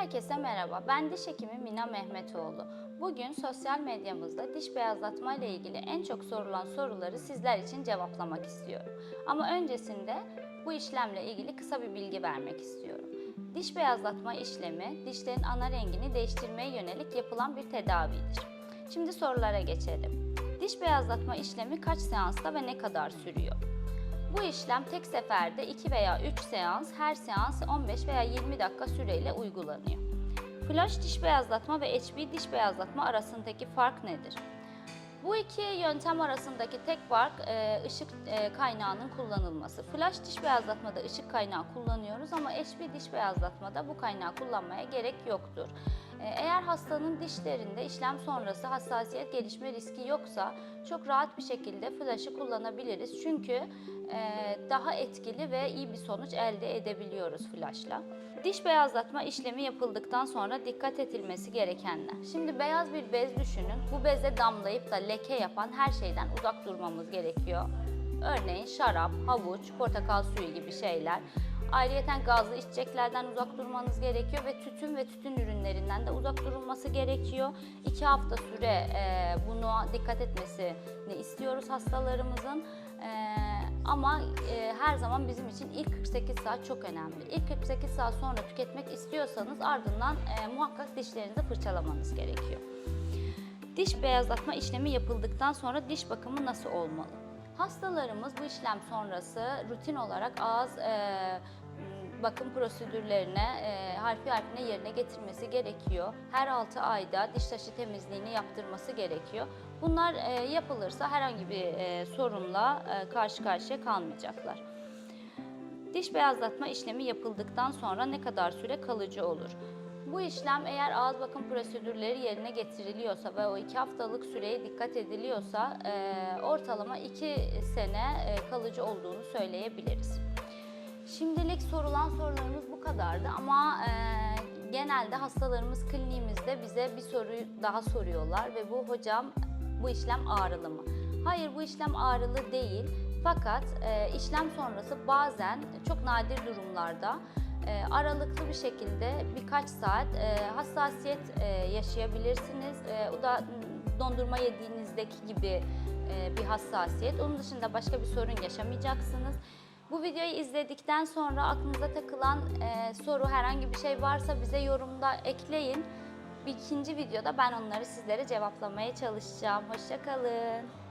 Herkese merhaba. Ben diş hekimi Mina Mehmetoğlu. Bugün sosyal medyamızda diş beyazlatma ile ilgili en çok sorulan soruları sizler için cevaplamak istiyorum. Ama öncesinde bu işlemle ilgili kısa bir bilgi vermek istiyorum. Diş beyazlatma işlemi dişlerin ana rengini değiştirmeye yönelik yapılan bir tedavidir. Şimdi sorulara geçelim. Diş beyazlatma işlemi kaç seansta ve ne kadar sürüyor? Bu işlem tek seferde 2 veya 3 seans, her seans 15 veya 20 dakika süreyle uygulanıyor. Flash diş beyazlatma ve HB diş beyazlatma arasındaki fark nedir? Bu iki yöntem arasındaki tek fark e, ışık e, kaynağının kullanılması. Flash diş beyazlatmada ışık kaynağı kullanıyoruz ama HB diş beyazlatmada bu kaynağı kullanmaya gerek yoktur. E, Eğer hastanın dişlerinde işlem sonrası hassasiyet gelişme riski yoksa çok rahat bir şekilde flash'ı kullanabiliriz. Çünkü e, daha etkili ve iyi bir sonuç elde edebiliyoruz flash'la. Diş beyazlatma işlemi yapıldıktan sonra dikkat edilmesi gerekenler. Şimdi beyaz bir bez düşünün. Bu beze damlayıp da leke yapan her şeyden uzak durmamız gerekiyor. Örneğin şarap, havuç, portakal suyu gibi şeyler. Ayrıyeten gazlı içeceklerden uzak durmanız gerekiyor ve tütün ve tütün ürünlerinden de uzak durulması gerekiyor. İki hafta süre e, buna dikkat etmesini istiyoruz hastalarımızın. E, ama e, her zaman bizim için ilk 48 saat çok önemli. İlk 48 saat sonra tüketmek istiyorsanız ardından e, muhakkak dişlerinizi fırçalamanız gerekiyor. Diş beyazlatma işlemi yapıldıktan sonra diş bakımı nasıl olmalı? Hastalarımız bu işlem sonrası rutin olarak ağız e, bakım prosedürlerine e, harfi harfine yerine getirmesi gerekiyor. Her 6 ayda diş taşı temizliğini yaptırması gerekiyor. Bunlar e, yapılırsa herhangi bir e, sorunla e, karşı karşıya kalmayacaklar. Diş beyazlatma işlemi yapıldıktan sonra ne kadar süre kalıcı olur? Bu işlem eğer ağız bakım prosedürleri yerine getiriliyorsa ve o iki haftalık süreye dikkat ediliyorsa e, ortalama iki sene e, kalıcı olduğunu söyleyebiliriz. Şimdilik sorulan sorularımız bu kadardı ama e, genelde hastalarımız kliniğimizde bize bir soruyu daha soruyorlar ve bu hocam bu işlem ağrılı mı? Hayır bu işlem ağrılı değil fakat e, işlem sonrası bazen çok nadir durumlarda e, aralıklı bir şekilde birkaç saat e, hassasiyet e, yaşayabilirsiniz. E, o da dondurma yediğinizdeki gibi e, bir hassasiyet. Onun dışında başka bir sorun yaşamayacaksınız. Bu videoyu izledikten sonra aklınıza takılan e, soru herhangi bir şey varsa bize yorumda ekleyin. Bir ikinci videoda ben onları sizlere cevaplamaya çalışacağım. Hoşçakalın.